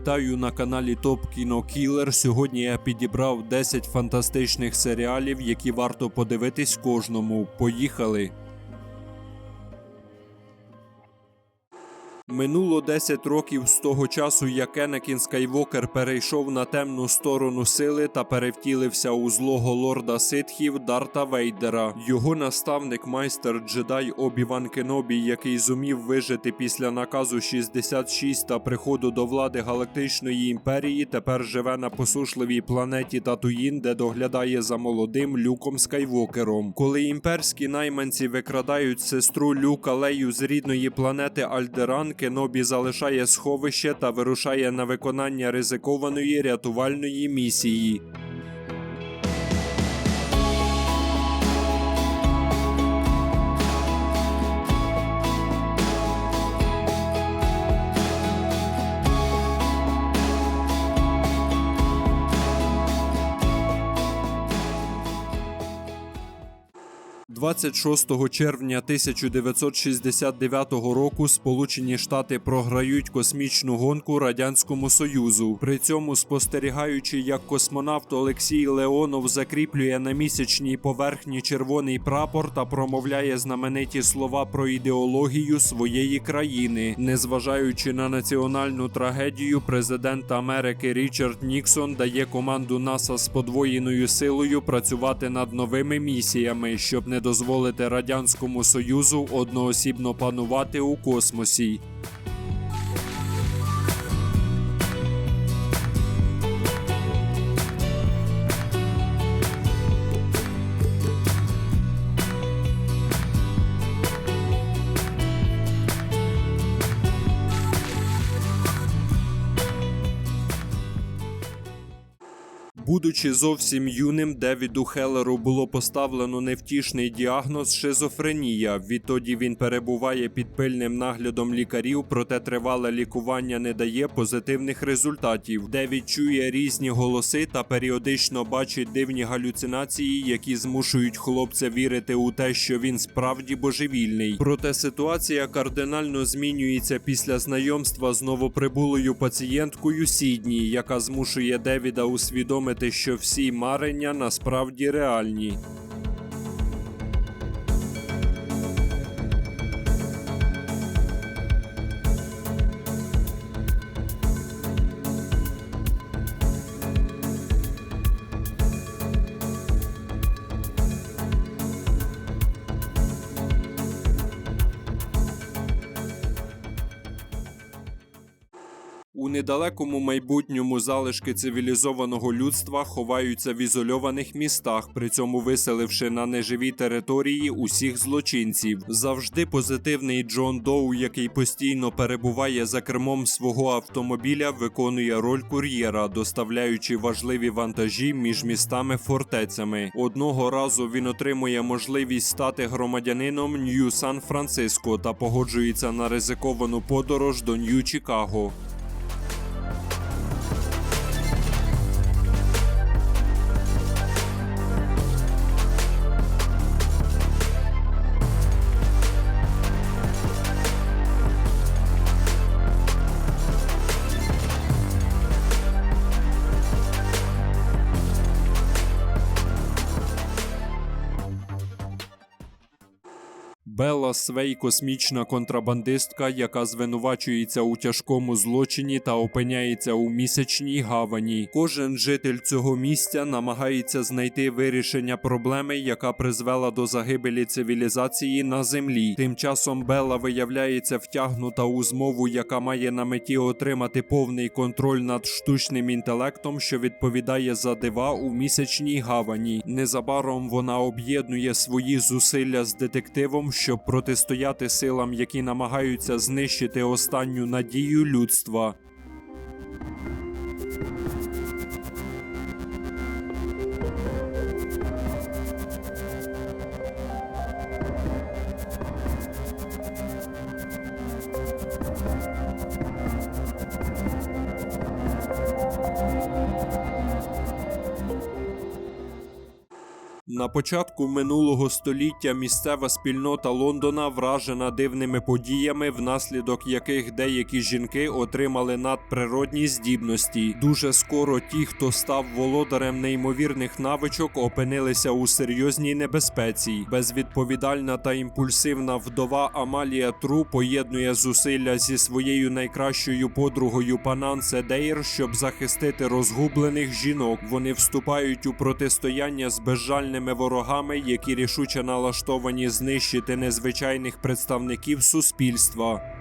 Вітаю на каналі Топ Кіно Кілер. Сьогодні я підібрав 10 фантастичних серіалів, які варто подивитись кожному. Поїхали! Минуло 10 років з того часу, як Енакін Скайвокер перейшов на темну сторону сили та перевтілився у злого лорда ситхів Дарта Вейдера. Його наставник майстер джедай Обіван Кенобі, який зумів вижити після наказу 66 та приходу до влади Галактичної імперії, тепер живе на посушливій планеті Татуїн, де доглядає за молодим Люком Скайвокером. Коли імперські найманці викрадають сестру Люка Лею з рідної планети Альдеран, Кенобі залишає сховище та вирушає на виконання ризикованої рятувальної місії. – 26 червня 1969 року Сполучені Штати програють космічну гонку Радянському Союзу. При цьому спостерігаючи, як космонавт Олексій Леонов закріплює на місячній поверхні червоний прапор та промовляє знамениті слова про ідеологію своєї країни, незважаючи на національну трагедію, президент Америки Річард Ніксон дає команду НАСА з подвоєною силою працювати над новими місіями, щоб не дозволити радянському союзу одноосібно панувати у космосі. Будучи зовсім юним, Девіду Хеллеру було поставлено невтішний діагноз шизофренія. Відтоді він перебуває під пильним наглядом лікарів, проте тривале лікування не дає позитивних результатів. Девід чує різні голоси та періодично бачить дивні галюцинації, які змушують хлопця вірити у те, що він справді божевільний. Проте ситуація кардинально змінюється після знайомства з новоприбулою пацієнткою Сідні, яка змушує Девіда усвідомити, що всі марення насправді реальні. Недалекому майбутньому залишки цивілізованого людства ховаються в ізольованих містах, при цьому виселивши на неживі території усіх злочинців. Завжди позитивний Джон Доу, який постійно перебуває за кермом свого автомобіля, виконує роль кур'єра, доставляючи важливі вантажі між містами фортецями. Одного разу він отримує можливість стати громадянином Нью Сан-Франциско та погоджується на ризиковану подорож до Нью Чикаго. Свей космічна контрабандистка, яка звинувачується у тяжкому злочині та опиняється у місячній гавані. Кожен житель цього місця намагається знайти вирішення проблеми, яка призвела до загибелі цивілізації на землі. Тим часом Белла виявляється втягнута у змову, яка має на меті отримати повний контроль над штучним інтелектом, що відповідає за дива у місячній гавані. Незабаром вона об'єднує свої зусилля з детективом, щоб протистояти силам, які намагаються знищити останню надію людства. На початку минулого століття місцева спільнота Лондона вражена дивними подіями, внаслідок яких деякі жінки отримали надприродні здібності. Дуже скоро ті, хто став володарем неймовірних навичок, опинилися у серйозній небезпеці. Безвідповідальна та імпульсивна вдова Амалія Тру поєднує зусилля зі своєю найкращою подругою Панансе Дейр, щоб захистити розгублених жінок. Вони вступають у протистояння з безжальними ворогами, які рішуче налаштовані знищити незвичайних представників суспільства.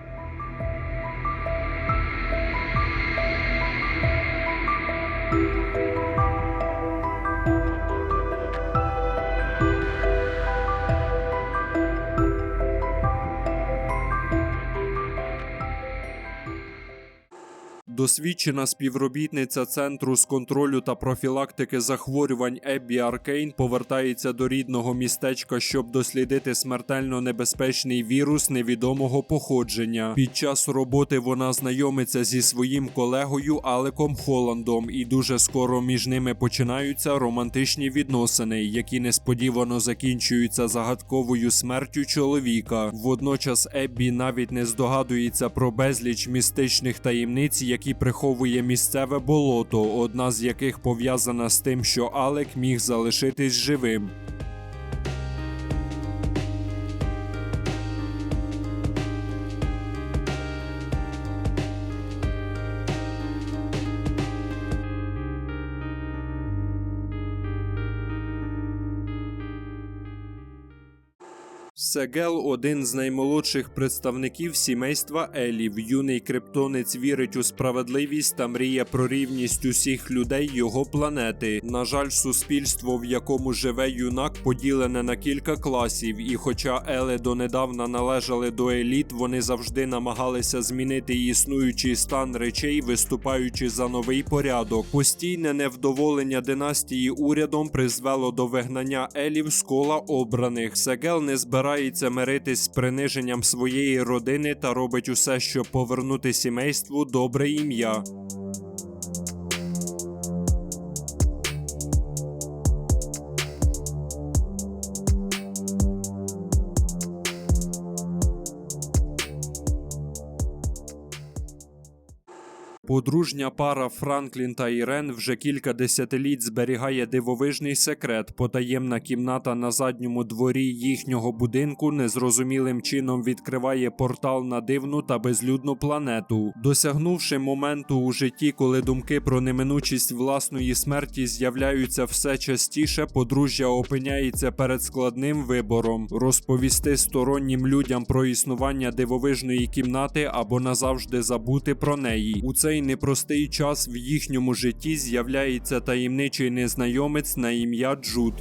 Досвідчена співробітниця центру з контролю та профілактики захворювань Еббі Аркейн повертається до рідного містечка, щоб дослідити смертельно небезпечний вірус невідомого походження. Під час роботи вона знайомиться зі своїм колегою Алеком Холландом, і дуже скоро між ними починаються романтичні відносини, які несподівано закінчуються загадковою смертю чоловіка. Водночас Еббі навіть не здогадується про безліч містичних таємниць, які приховує місцеве болото, одна з яких пов'язана з тим, що Алек міг залишитись живим. Сегел один з наймолодших представників сімейства Елів. Юний криптонець вірить у справедливість та мріє про рівність усіх людей його планети. На жаль, суспільство, в якому живе юнак, поділене на кілька класів, і хоча Ели донедавна належали до еліт, вони завжди намагалися змінити існуючий стан речей, виступаючи за новий порядок. Постійне невдоволення династії урядом призвело до вигнання Елів з кола обраних. Сегел не збирається миритись з приниженням своєї родини та робить усе, щоб повернути сімейству добре ім'я. Подружня пара Франклін та Ірен вже кілька десятиліть зберігає дивовижний секрет. Потаємна кімната на задньому дворі їхнього будинку незрозумілим чином відкриває портал на дивну та безлюдну планету. Досягнувши моменту у житті, коли думки про неминучість власної смерті з'являються все частіше, подружжя опиняється перед складним вибором: розповісти стороннім людям про існування дивовижної кімнати або назавжди забути про неї. У цей непростий час в їхньому житті з'являється таємничий незнайомець на ім'я Джуд.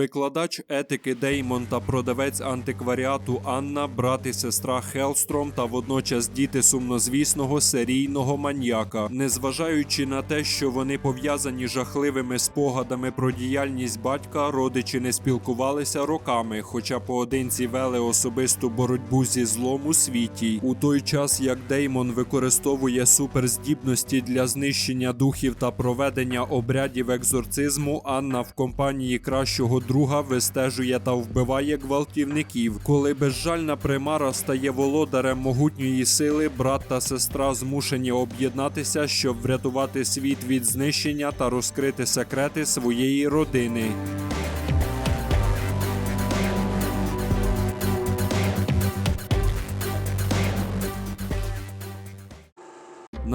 Викладач етики Деймон та продавець антикваріату Анна, брат і сестра Хелстром та водночас діти сумнозвісного серійного маньяка. Незважаючи на те, що вони пов'язані жахливими спогадами про діяльність батька, родичі не спілкувалися роками, хоча поодинці вели особисту боротьбу зі злом у світі. У той час як Деймон використовує суперздібності для знищення духів та проведення обрядів екзорцизму, Анна в компанії кращого друга вистежує та вбиває гвалтівників. Коли безжальна примара стає володарем могутньої сили, брат та сестра змушені об'єднатися, щоб врятувати світ від знищення та розкрити секрети своєї родини.